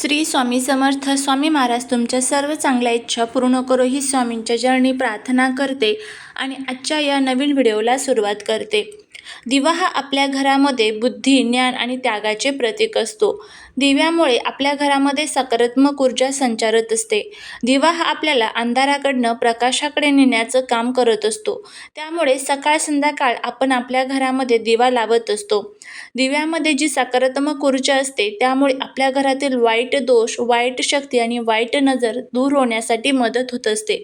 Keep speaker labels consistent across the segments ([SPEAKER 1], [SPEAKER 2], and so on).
[SPEAKER 1] श्री स्वामी समर्थ स्वामी महाराज तुमच्या सर्व चांगल्या इच्छा पूर्ण करो ही स्वामींच्या चरणी प्रार्थना करते आणि आजच्या या नवीन व्हिडिओला सुरुवात करते. दिवा हा आपल्या घरामध्ये बुद्धी ज्ञान आणि त्यागाचे प्रतीक असतो. दिव्यामुळे आपल्या घरामध्ये सकारात्मक ऊर्जा संचारत असते. दिवा हा आपल्याला अंधाराकडनं प्रकाशाकडे नेण्याचं काम करत असतो. त्यामुळे सकाळ संध्याकाळ आपण आपल्या घरामध्ये दिवा लावत असतो. दिव्यामध्ये जी सकारात्मक ऊर्जा असते त्यामुळे आपल्या घरातील वाईट दोष वाईट शक्ती आणि वाईट नजर दूर होण्यासाठी मदत होत असते.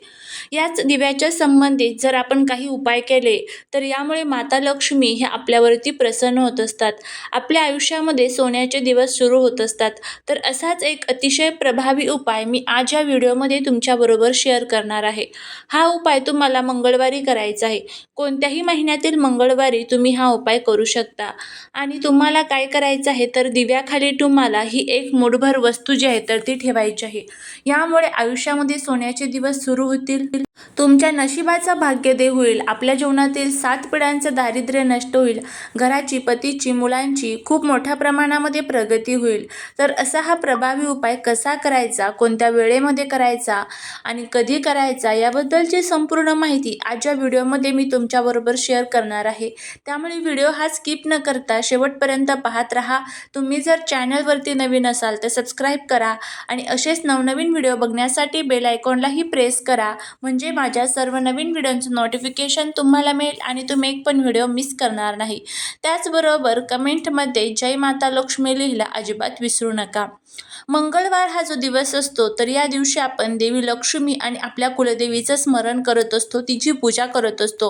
[SPEAKER 1] याच दिव्याच्या संबंधित जर आपण काही उपाय केले तर यामुळे माता लक्ष्मी हे आपल्यावरती प्रसन्न होत असतात. आपल्या आयुष्यामध्ये सोन्याचे दिवस सुरू होत असतात. तर असाच एक अतिशय प्रभावी उपाय मी आज या व्हिडिओमध्ये तुमच्याबरोबर शेअर करणार आहे. हा उपाय तुम्हाला मंगळवारी करायचा आहे. कोणत्याही महिन्यातील मंगळवारी तुम्ही हा उपाय करू शकता. आणि तुम्हाला काय करायचं आहे तर दिव्याखाली तुम्हाला ही एक मुठभर वस्तू जी आहे तर ती ठेवायची आहे. यामुळे आयुष्यामध्ये सोन्याचे दिवस सुरू होतील. तुमच्या नशिबाचा भाग्यदेव होईल. आपल्या जीवनातील सात पिढ्यांचं दारिद्र्य नष्ट होईल. घराची पतीची मुलांची खूप मोठ्या प्रमाणामध्ये प्रगती होईल. तर असा हा प्रभावी उपाय कसा करायचा? कोणत्या वेळेमध्ये करायचा? आणि कधी करायचा? याबद्दलची संपूर्ण माहिती आजच्या व्हिडिओमध्ये मी तुमच्याबरोबर शेअर करणार आहे. त्यामुळे व्हिडिओ हा स्किप न करता शेवटपर्यंत पाहत राहा. तुम्ही जर चॅनलवरती नवीन असाल तर सबस्क्राईब करा आणि असेच नवनवीन व्हिडिओ बघण्यासाठी बेल आयकॉनलाही प्रेस करा. म्हणजे म्हणजे माझ्या सर्व नवीन व्हिडिओचं नोटिफिकेशन तुम्हाला मिळेल आणि तुम्ही एक पण व्हिडिओ मिस करणार नाही. त्याचबरोबर कमेंटमध्ये जय माता लक्ष्मी लिहिला अजिबात विसरू नका. मंगळवार हा जो दिवस असतो तर या दिवशी आपण देवी लक्ष्मी आणि आपल्या कुलदेवीचं स्मरण करत असतो तिची पूजा करत असतो.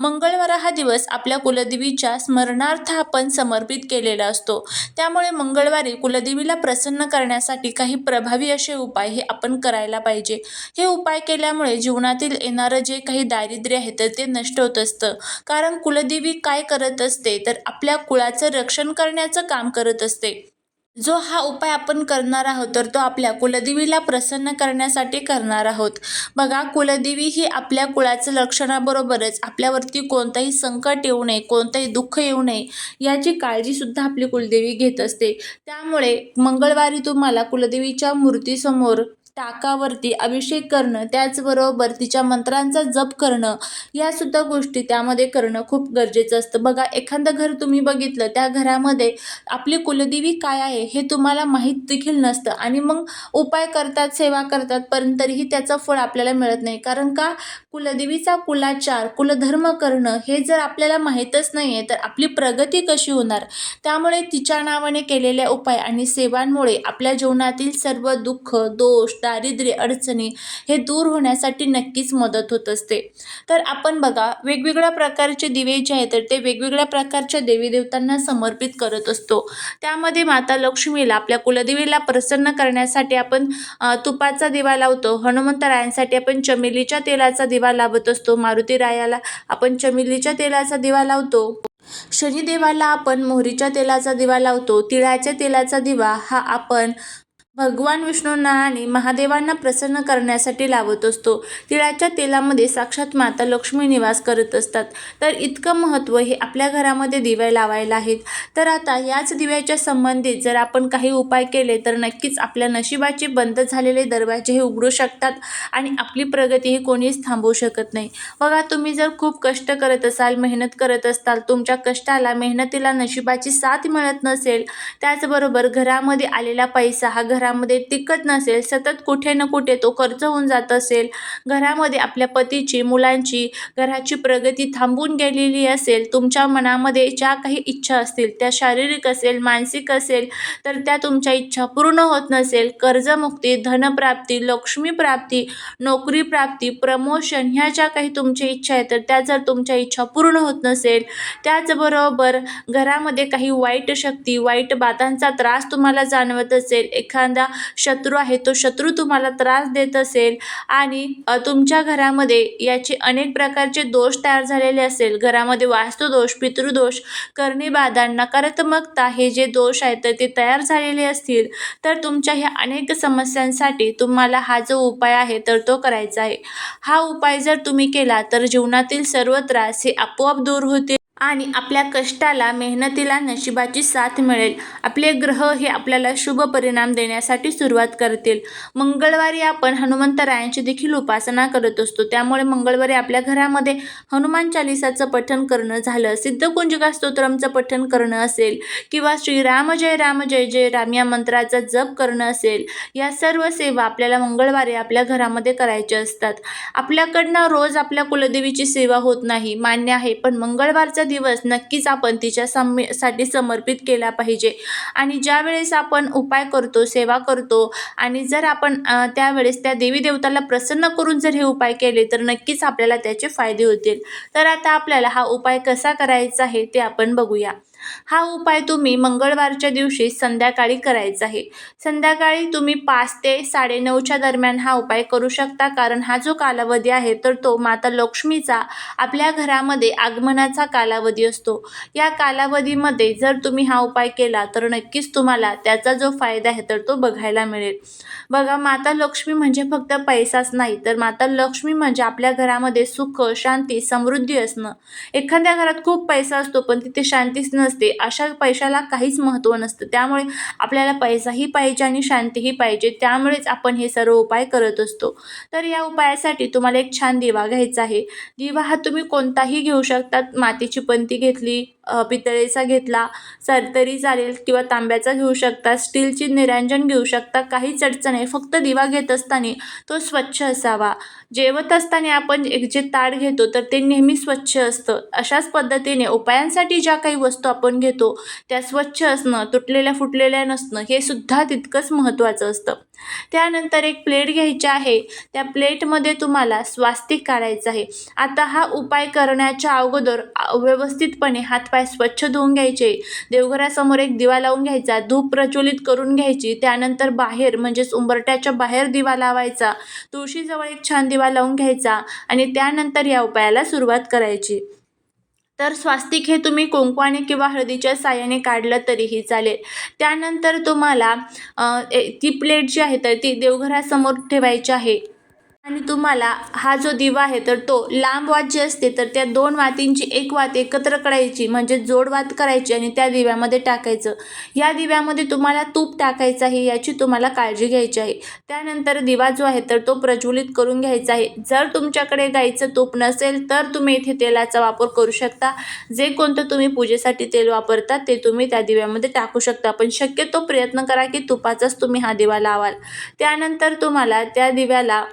[SPEAKER 1] मंगळवार हा दिवस आपल्या कुलदेवीच्या स्मरणार्थ आपण समर्पित केलेला असतो. त्यामुळे मंगळवारी कुलदेवीला प्रसन्न करण्यासाठी काही प्रभावी असे उपाय हे आपण करायला पाहिजे. हे उपाय केल्यामुळे जीवनात जीवनातील येणारं जे काही दारिद्र्य आहे तर ते नष्ट होत असतं. कारण कुलदेवी काय करत असते तर आपल्या कुळाचं रक्षण करण्याचं काम करत असते. जो हा उपाय आपण करणार आहोत तर तो आपल्या कुलदेवीला प्रसन्न करण्यासाठी करणार आहोत. बघा कुलदेवी ही आपल्या कुळाचं लक्षणाबरोबरच आपल्यावरती कोणतंही संकट येऊ नये कोणतंही दुःख येऊ नये याची काळजीसुद्धा आपली कुलदेवी घेत असते. त्यामुळे मंगळवारी तुम्हाला कुलदेवीच्या मूर्तीसमोर टाकावरती अभिषेक करणं त्याचबरोबर तिच्या मंत्रांचा जप करणं यासुद्धा गोष्टी त्यामध्ये करणं खूप गरजेचं असतं. बघा एखादं घर तुम्ही बघितलं त्या घरामध्ये आपली कुलदेवी काय आहे हे तुम्हाला माहीत देखील नसतं आणि मग उपाय करतात सेवा करतात पण तरीही त्याचं फळ आपल्याला मिळत नाही. कारण का? कुलदेवीचा कुलाचार कुलधर्म करणं हे जर आपल्याला माहीतच नाही आहे तर आपली प्रगती कशी होणार? त्यामुळे तिच्या नावाने केलेल्या उपाय आणि सेवांमुळे आपल्या जीवनातील सर्व दुःख दोष दारिद्र्य अडचणी हे दूर होण्यासाठी नक्कीच मदत होत असते. तर आपण बघा वेगवेगळ्या प्रकारचे दिवे जे आहेत तर ते वेगवेगळ्या प्रकारच्या देवी देवतांना समर्पित करत असतो. त्यामध्ये माता लक्ष्मीला आपल्या कुलदेवीला प्रसन्न करण्यासाठी आपण तुपाचा दिवा लावतो. हनुमंतरायांसाठी आपण चमेलीच्या तेलाचा दिवा लावत असतो. मारुती रायाला आपण चमेलीच्या तेलाचा दिवा लावतो. शनिदेवाला आपण मोहरीच्या तेलाचा दिवा लावतो. तिळाच्या तेलाचा दिवा हा आपण भगवान विष्णूंना आणि महादेवांना प्रसन्न करण्यासाठी लावत असतो. तिळाच्या तेलामध्ये साक्षात माता लक्ष्मी निवास करत असतात. तर इतकं महत्त्व हे आपल्या घरामध्ये दिवे लावायला आहेत. तर आता याच दिव्याच्या संबंधित जर आपण काही उपाय केले तर नक्कीच आपल्या नशिबाचे बंद झालेले दरवाजे हे उघडू शकतात आणि आपली प्रगती ही कोणीच थांबवू शकत नाही. बघा तुम्ही जर खूप कष्ट करत असाल मेहनत करत असाल तुमच्या कष्टाला मेहनतीला नशिबाची साथ मिळत नसेल त्याचबरोबर घरामध्ये आलेला पैसा हा घरामध्ये टिकत नसेल सतत कुठे ना कुठे तो खर्च होऊन जात असेल घरामध्ये आपल्या पतीची मुलांची घराची प्रगती थांबून गेलेली असेल तुमच्या मनामध्ये ज्या काही इच्छा असतील त्या शारीरिक असेल मानसिक असेल तर त्या तुमच्या इच्छा पूर्ण होत नसेल कर्जमुक्ती धनप्राप्ती लक्ष्मीप्राप्ती नोकरी प्राप्ती प्रमोशन ह्या ज्या काही तुमच्या इच्छा आहेत तर त्या जर तुमच्या इच्छा पूर्ण होत नसेल त्याचबरोबर घरामध्ये काही वाईट शक्ती वाईट बातांचा त्रास तुम्हाला जाणवत असेल एखादा शत्रू आहे तो शत्रू तुम्हाला त्रास देत असेल आणि तुमच्या घरामध्ये याचे अनेक प्रकारचे दोष तयार झालेले असेल. घरामध्ये वास्तुदोष पितृदोष करणेबाधा नकारात्मकता हे जे दोष आहेत तर ते तयार झालेले असतील. तर तुमच्या ह्या अनेक समस्यांसाठी तुम्हाला हा जो उपाय आहे तर तो करायचा आहे. हा उपाय जर तुम्ही केला तर जीवनातील सर्व त्रास हे आपोआप दूर होतील. आणि आपल्या कष्टाला मेहनतीला नशिबाची साथ मिळेल. आपले ग्रह हे आपल्याला शुभ परिणाम देण्यासाठी सुरुवात करतील. मंगळवारी आपण हनुमंतरायांची देखील उपासना करत असतो. त्यामुळे मंगळवारी आपल्या घरामध्ये हनुमान चालिसाचं पठण करणं झालं. सिद्धकुंजिका स्तोत्रमचं पठण करणं असेल किंवा श्रीराम जय राम जय जय राम या मंत्राचा जप करणं असेल या सर्व सेवा आपल्याला मंगळवारी आपल्या घरामध्ये करायच्या असतात. आपल्याकडनं रोज आपल्या कुलदेवीची सेवा होत नाही. मान्य आहे पण मंगळवारचा दिवस नक्कीच आपण तिच्या समसाठी समर्पित केला पाहिजे. आणि ज्या वेळेस आपण उपाय करतो सेवा करतो आणि जर आपण त्यावेळेस त्या देवी देवताला प्रसन्न करून जर हे उपाय केले तर नक्कीच आपल्याला त्याचे फायदे होतील. तर आता आपल्याला हा उपाय कसा करायचा आहे ते आपण बघूया. हा उपाय तुम्ही मंगळवारच्या दिवशी संध्याकाळी करायचा आहे. संध्याकाळी तुम्ही पाच ते साडेनऊच्या दरम्यान हा उपाय करू शकता कारण हा जो कालावधी आहे तर तो माता लक्ष्मीचा आपल्या घरामध्ये आगमनाचा कालावधी असतो. या कालावधीमध्ये जर तुम्ही हा उपाय केला तर नक्कीच तुम्हाला त्याचा जो फायदा आहे तर तो बघायला मिळेल. बघा माता लक्ष्मी म्हणजे फक्त पैसाच नाही तर माता लक्ष्मी म्हणजे आपल्या घरामध्ये सुख शांती समृद्धी असणं. एखाद्या घरात खूप पैसा असतो पण तिथे शांतीच नसते अशा पैशाला काहीच महत्त्व नसतं. त्यामुळे आपल्याला पैसाही पाहिजे आणि शांतीही पाहिजे. त्यामुळेच आपण हे सर्व उपाय करत असतो. तर या उपायासाठी तुम्हाला एक छान दिवा घ्यायचा आहे. दिवा हा तुम्ही कोणताही घेऊ शकतात मातीची पंती घेतली पितळेचा घेतला सर तरी चालेल किंवा तांब्याचा घेऊ शकता स्टीलची निरांजन घेऊ शकता काहीच अडचण आहे फक्त दिवा घेत असताना तो स्वच्छ असावा. जेवत असताना आपण एक जे ताट घेतो तर ते नेहमी स्वच्छ असतं. अशाच पद्धतीने उपायांसाठी ज्या काही वस्तू आपण घेतो त्या स्वच्छ असणं तुटलेल्या फुटलेल्या नसणं हे सुद्धा तितकंच महत्त्वाचं असतं. त्यानंतर एक प्लेट घ्यायची आहे. त्या प्लेटमध्ये तुम्हाला स्वास्तिक काढायचं आहे. आता हा उपाय करण्याच्या अगोदर व्यवस्थितपणे हातपाय स्वच्छ धुवून घ्यायचे. देवघरासमोर एक दिवा लावून घ्यायचा. धूप प्रज्वलित करून घ्यायची. त्यानंतर बाहेर म्हणजेच उंबरट्याच्या बाहेर दिवा लावायचा. तुळशीजवळ एक छान दिवा लावून घ्यायचा आणि त्यानंतर या उपायाला सुरुवात करायची. तर स्वास्तिक हे तुम्ही कुंकवाने किंवा हळदीच्या साह्याने काढलं तरीही चालेल. त्यानंतर तुम्हाला ए- ती प्लेट जी आहे तर ती देवघरासमोर ठेवायची आहे. आणि तुम्हाला हा जो दिवा आहे तर तो लांब वात जी असते तर त्या दोन वातींची एक वात एकत्र करायची म्हणजे जोडवात करायची आणि त्या दिव्यामध्ये टाकायचं. या दिव्यामध्ये तुम्हाला तूप टाकायचं आहे याची तुम्हाला काळजी घ्यायची आहे. त्यानंतर दिवा जो आहे तर तो प्रज्वलित करून घ्यायचा आहे. जर तुमच्याकडे गाईचं तूप नसेल तर तुम्ही इथे तेलाचा वापर करू शकता. जे कोणतं तुम्ही पूजेसाठी तेल वापरता ते तुम्ही त्या दिव्यामध्ये टाकू शकता. पण शक्यतो प्रयत्न करा की तुपाचाच तुम्ही हा दिवा लावाल. त्यानंतर तुम्हाला त्या दिव्याला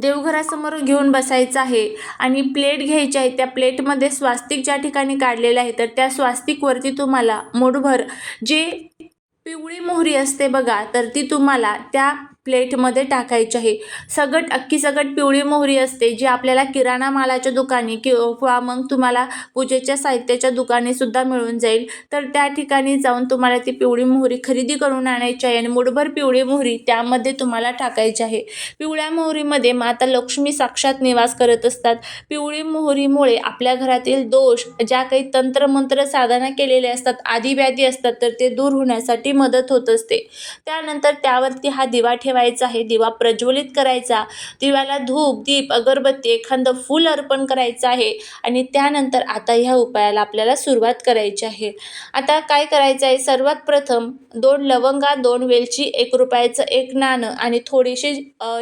[SPEAKER 1] देवघरासमोर घेऊन बसायचं आहे. आणि प्लेट घ्यायची आहे. त्या प्लेटमध्ये स्वास्तिक ज्या ठिकाणी काढलेलं आहे तर त्या स्वास्तिकवरती तुम्हाला मोठभर जे पिवळी मोहरी असते बघा तर ती तुम्हाला त्या प्लेटमध्ये टाकायची आहे. सगट अख्खी सगट पिवळी मोहरी असते जी आपल्याला किराणा मालाच्या दुकानी किंवा मग तुम्हाला पूजेच्या साहित्याच्या दुकानेसुद्धा मिळून जाईल. तर त्या ठिकाणी जाऊन तुम्हाला ती पिवळी मोहरी खरेदी करून आणायची आहे आणि मुठभर पिवळी मोहरी त्यामध्ये तुम्हाला टाकायची आहे. पिवळ्या मोहरीमध्ये माता लक्ष्मी साक्षात निवास करत असतात. पिवळी मोहरीमुळे आपल्या घरातील दोष ज्या काही तंत्रमंत्र साधना केलेले असतात आदिव्याधी असतात तर ते दूर होण्यासाठी मदत होत असते. त्यानंतर त्यावरती हा दिवा ठेवायचा आहे दिवा प्रज्वलित करायचा दिव्याला धूप दीप अगरबत्ती एखादं फूल अर्पण करायचं आहे आणि त्यानंतर आता ह्या उपायाला आपल्याला सुरुवात करायची आहे. आता काय करायचं आहे? सर्वात प्रथम दोन लवंगा दोन वेलची एक रुपयाचं एक नाणं आणि थोडीशी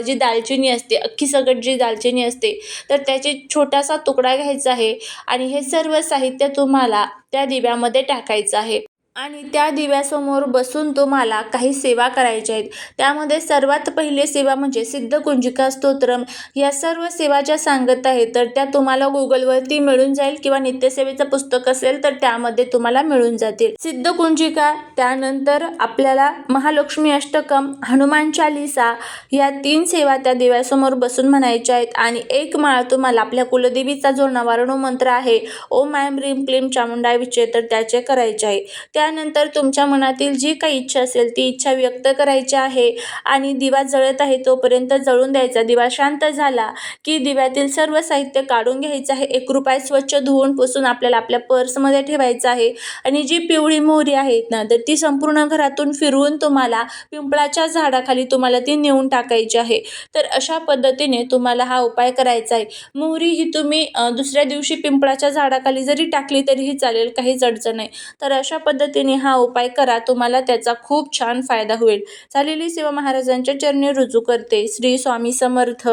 [SPEAKER 1] जी दालचिनी असते अख्खी सगट जी दालचिनी असते तर त्याची छोटासा तुकडा घ्यायचा आहे आणि हे सर्व साहित्य तुम्हाला त्या दिव्यामध्ये टाकायचं आहे. आणि त्या दिव्यासमोर बसून तुम्हाला काही सेवा करायच्या आहेत. त्यामध्ये सर्वात पहिले सेवा म्हणजे सिद्ध कुंजिका स्तोत्रम. या सर्व सेवा ज्या सांगत आहे तर त्या तुम्हाला गुगलवरती मिळून जाईल किंवा नित्यसेवेचं पुस्तक असेल तर त्यामध्ये तुम्हाला मिळून जातील. सिद्ध कुंजिका त्यानंतर आपल्याला महालक्ष्मी अष्टकम हनुमान चालिसा या तीन सेवा त्या दिव्यासमोर बसून म्हणायच्या आहेत. आणि एक माळ तुम्हाला आपल्या कुलदेवीचा जो नवारणू मंत्र आहे ओम आयम रीम क्लीम चामुंडा विचे तर त्याचे करायचे आहे. त्या त्यानंतर तुमच्या मनातील जी काही इच्छा असेल ती इच्छा व्यक्त करायची आहे आणि दिवा जळत आहे तोपर्यंत जळून द्यायचा. दिवा शांत झाला की दिव्यातील सर्व साहित्य काढून घ्यायचं आहे. एक रुपये स्वच्छ धुवून पुसून आपल्याला आपल्या पर्समध्ये ठेवायचं आहे. आणि जी पिवळी मोहरी आहेत ना तर ती संपूर्ण घरातून फिरवून तुम्हाला पिंपळाच्या झाडाखाली तुम्हाला ती नेऊन टाकायची आहे. तर अशा पद्धतीने तुम्हाला हा उपाय करायचा आहे. मोहरी ही तुम्ही दुसऱ्या दिवशी पिंपळाच्या झाडाखाली जरी टाकली तरीही चालेल काहीच अडचण नाही. तर अशा पद्धतीने पद्धतीने हा उपाय करा तुम्हाला त्याचा खूप छान फायदा होईल. झालेली सेवा महाराजांच्या चरणी रुजू करते. श्री स्वामी समर्थ.